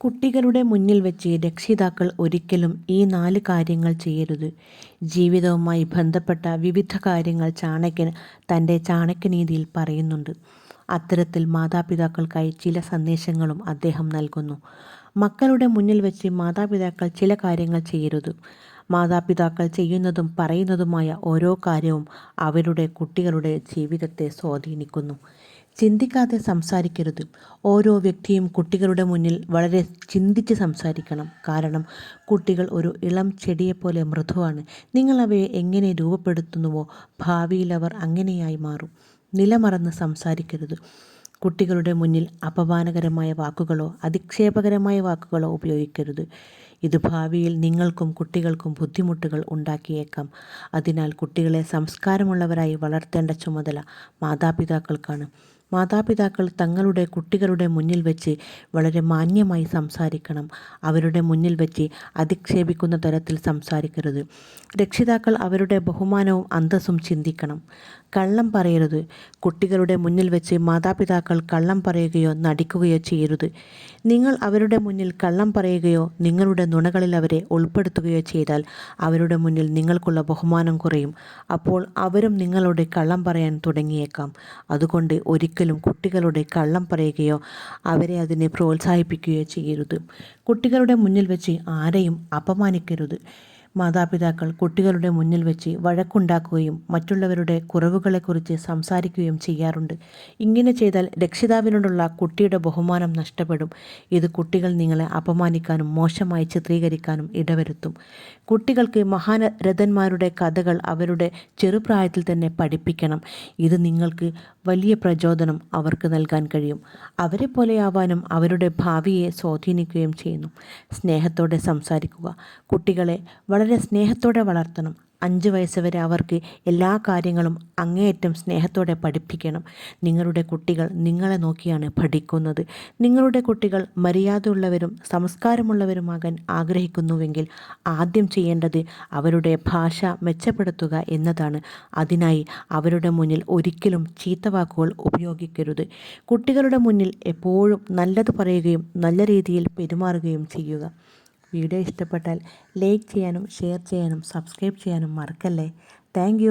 കുട്ടികളുടെ മുന്നിൽ വെച്ച് രക്ഷിതാക്കൾ ഒരിക്കലും ഈ നാല് കാര്യങ്ങൾ ചെയ്യരുത്. ജീവിതവുമായി ബന്ധപ്പെട്ട വിവിധ കാര്യങ്ങൾ ചാണക്യൻ തന്റെ ചാണക്യനീതിയിൽ പറയുന്നുണ്ട്. അത്തരത്തിൽ മാതാപിതാക്കൾക്കായി ചില സന്ദേശങ്ങളും അദ്ദേഹം നൽകുന്നു. മക്കളുടെ മുന്നിൽ വെച്ച് മാതാപിതാക്കൾ ചില കാര്യങ്ങൾ ചെയ്യരുത്. മാതാപിതാക്കൾ ചെയ്യുന്നതും പറയുന്നതുമായ ഓരോ കാര്യവും അവരുടെ കുട്ടികളുടെ ജീവിതത്തെ സ്വാധീനിക്കുന്നു. ചിന്തിക്കാതെ സംസാരിക്കരുത്. ഓരോ വ്യക്തിയും കുട്ടികളുടെ മുന്നിൽ വളരെ ചിന്തിച്ച് സംസാരിക്കണം. കാരണം കുട്ടികൾ ഒരു ഇളം ചെടിയെപ്പോലെ മൃദുവാണ്. നിങ്ങൾ അവയെ എങ്ങനെ രൂപപ്പെടുത്തുന്നുവോ ഭാവിയിൽ അവർ അങ്ങനെയായി മാറും. നിലമറന്ന് സംസാരിക്കരുത്. കുട്ടികളുടെ മുന്നിൽ അപമാനകരമായ വാക്കുകളോ അധിക്ഷേപകരമായ വാക്കുകളോ ഉപയോഗിക്കരുത്. ഇത് ഭാവിയിൽ നിങ്ങൾക്കും കുട്ടികൾക്കും ബുദ്ധിമുട്ടുകൾ ഉണ്ടാക്കിയേക്കാം. അതിനാൽ കുട്ടികളെ സംസ്കാരമുള്ളവരായി വളർത്തേണ്ട ചുമതല മാതാപിതാക്കൾക്കാണ്. മാതാപിതാക്കൾ തങ്ങളുടെ കുട്ടികളുടെ മുന്നിൽ വെച്ച് വളരെ മാന്യമായി സംസാരിക്കണം. അവരുടെ മുന്നിൽ വെച്ച് അധിക്ഷേപിക്കുന്ന തരത്തിൽ സംസാരിക്കരുത്. രക്ഷിതാക്കൾ അവരുടെ ബഹുമാനവും അന്തസ്സും ചിന്തിക്കണം. കള്ളം പറയരുത്. കുട്ടികളുടെ മുന്നിൽ വെച്ച് മാതാപിതാക്കൾ കള്ളം പറയുകയോ നടിക്കുകയോ ചെയ്യരുത്. നിങ്ങൾ അവരുടെ മുന്നിൽ കള്ളം പറയുകയോ നിങ്ങളുടെ നുണകളിൽ അവരെ ഉൾപ്പെടുത്തുകയോ ചെയ്താൽ അവരുടെ മുന്നിൽ നിങ്ങൾക്കുള്ള ബഹുമാനം കുറയും. അപ്പോൾ അവരും നിങ്ങളുടെ കള്ളം പറയാൻ തുടങ്ങിയേക്കാം. അതുകൊണ്ട് ഒരിക്കലും കുട്ടികളുടെ കള്ളം പറയുകയോ അവരെ അതിനെ പ്രോത്സാഹിപ്പിക്കുകയോ ചെയ്യരുത്. കുട്ടികളുടെ മുന്നിൽ വെച്ച് ആരെയും അപമാനിക്കരുത്. മാതാപിതാക്കൾ കുട്ടികളുടെ മുന്നിൽ വെച്ച് വഴക്കുണ്ടാക്കുകയും മറ്റുള്ളവരുടെ കുറവുകളെക്കുറിച്ച് സംസാരിക്കുകയും ചെയ്യാറുണ്ട്. ഇങ്ങനെ ചെയ്താൽ രക്ഷിതാവിനോടുള്ള കുട്ടിയുടെ ബഹുമാനം നഷ്ടപ്പെടും. ഇത് കുട്ടികൾ നിങ്ങളെ അപമാനിക്കാനും മോശമായി ചിത്രീകരിക്കാനും ഇടവരുത്തും. കുട്ടികൾക്ക് മഹാരഥന്മാരുടെ കഥകൾ അവരുടെ ചെറുപ്രായത്തിൽ തന്നെ പഠിപ്പിക്കണം. ഇത് നിങ്ങൾക്ക് വലിയ പ്രചോദനം അവർക്ക് നൽകാൻ കഴിയും. അവരെ പോലെയാവാനും അവരുടെ ഭാവിയെ സ്വാധീനിക്കുകയും ചെയ്യുന്നു. സ്നേഹത്തോടെ സംസാരിക്കുക. കുട്ടികളെ വളരെ സ്നേഹത്തോടെ വളർത്തണം. അഞ്ച് വയസ്സ് വരെ അവർക്ക് എല്ലാ കാര്യങ്ങളും അങ്ങേയറ്റം സ്നേഹത്തോടെ പഠിപ്പിക്കണം. നിങ്ങളുടെ കുട്ടികൾ നിങ്ങളെ നോക്കിയാണ് പഠിക്കുന്നത്. നിങ്ങളുടെ കുട്ടികൾ മര്യാദയുള്ളവരും സംസ്കാരമുള്ളവരുമാകാൻ ആഗ്രഹിക്കുന്നുവെങ്കിൽ ആദ്യം ചെയ്യേണ്ടത് അവരുടെ ഭാഷ മെച്ചപ്പെടുത്തുക എന്നതാണ്. അതിനായി അവരുടെ മുന്നിൽ ഒരിക്കലും ചീത്ത വാക്കുകൾ ഉപയോഗിക്കരുത്. കുട്ടികളുടെ മുന്നിൽ എപ്പോഴും നല്ലത് പറയുകയും നല്ല രീതിയിൽ പെരുമാറുകയും ചെയ്യുക. വീഡിയോ ഇഷ്ടപ്പെട്ടാൽ ലൈക്ക് ചെയ്യാനും ഷെയർ ചെയ്യാനും സബ്സ്ക്രൈബ് ചെയ്യാനും മറക്കല്ലേ. താങ്ക്